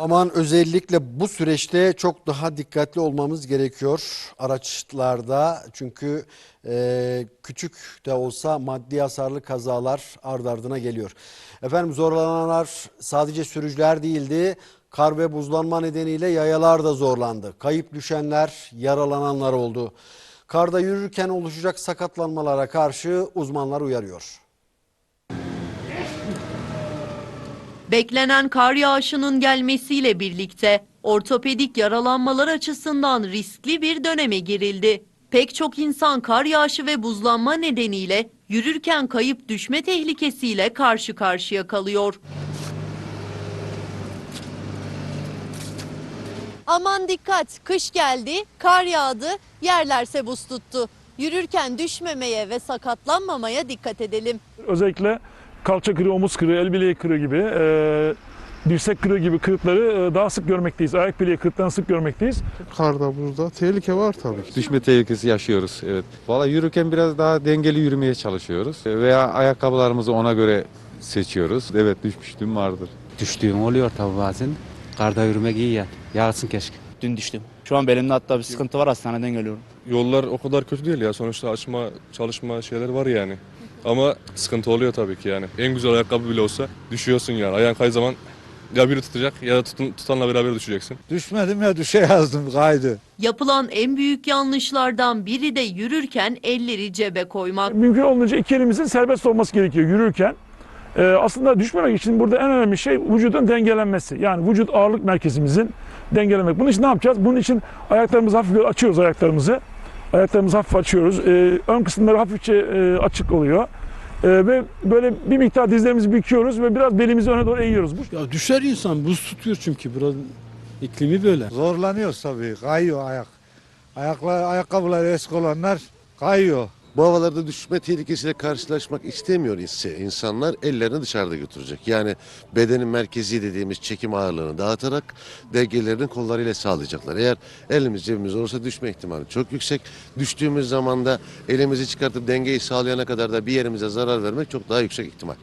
Aman özellikle bu süreçte çok daha dikkatli olmamız gerekiyor araçlarda. Çünkü e, küçük de olsa maddi hasarlı kazalar ard ardına geliyor. Efendim zorlananlar sadece sürücüler değildi. Kar ve buzlanma nedeniyle yayalar da zorlandı. Kayıp düşenler, yaralananlar oldu. Karda yürürken oluşacak sakatlanmalara karşı uzmanlar uyarıyor. Beklenen kar yağışının gelmesiyle birlikte ortopedik yaralanmalar açısından riskli bir döneme girildi. Pek çok insan kar yağışı ve buzlanma nedeniyle yürürken kayıp düşme tehlikesiyle karşı karşıya kalıyor. Aman dikkat, kış geldi, kar yağdı, yerlerse buz tuttu. Yürürken düşmemeye ve sakatlanmamaya dikkat edelim. Özellikle kalça kırığı, omuz kırığı, el bileği kırığı gibi, e, dirsek kırığı gibi kırıkları e, daha sık görmekteyiz. Ayak bileği kırıklarını sık görmekteyiz. Karda buzda tehlike var tabii ki. Düşme tehlikesi yaşıyoruz. Evet. Valla yürürken biraz daha dengeli yürümeye çalışıyoruz. Veya ayakkabılarımızı ona göre seçiyoruz. Evet düşmüşlüğüm vardır. Düştüğüm oluyor tabii bazen. Karda yürümek iyi yani. Yağsın keşke. Dün düştüm. Şu an belimde hatta bir sıkıntı var hastaneden geliyorum. Yollar o kadar kötü değil ya. Sonuçta açma, çalışma şeyler var yani. Ama sıkıntı oluyor tabii ki yani. En güzel ayakkabı bile olsa düşüyorsun yani. Ayağın kay zaman ya biri tutacak ya da tutun, tutanla beraber düşeceksin. Düşmedim ya düşe yazdım kaydı. Yapılan en büyük yanlışlardan biri de yürürken elleri cebe koymak. Mümkün olduğunca iki elimizin serbest olması gerekiyor yürürken. E, aslında düşmemek için burada en önemli şey vücudun dengelenmesi. Yani vücut ağırlık merkezimizin dengelemek. Bunun için ne yapacağız? Bunun için ayaklarımızı hafif açıyoruz ayaklarımızı. Ayaklarımızı hafif açıyoruz. E, ön kısımları hafifçe e, açık oluyor. E, ve böyle bir miktar dizlerimizi büküyoruz ve biraz belimizi öne doğru eğiyoruz. Bu Ya düşer insan buz tutuyor çünkü biraz iklimi böyle. Zorlanıyoruz tabii. Kayıyor ayak. Ayaklar, ayakkabılar eski olanlar kayıyor. Bu havalarda düşme tehlikesiyle karşılaşmak istemiyor ise insanlar ellerini dışarıda götürecek. Yani bedenin merkezi dediğimiz çekim ağırlığını dağıtarak dengelerini kollarıyla sağlayacaklar. Eğer elimiz cebimiz olursa düşme ihtimali çok yüksek. Düştüğümüz zaman da elimizi çıkartıp dengeyi sağlayana kadar da bir yerimize zarar vermek çok daha yüksek ihtimal.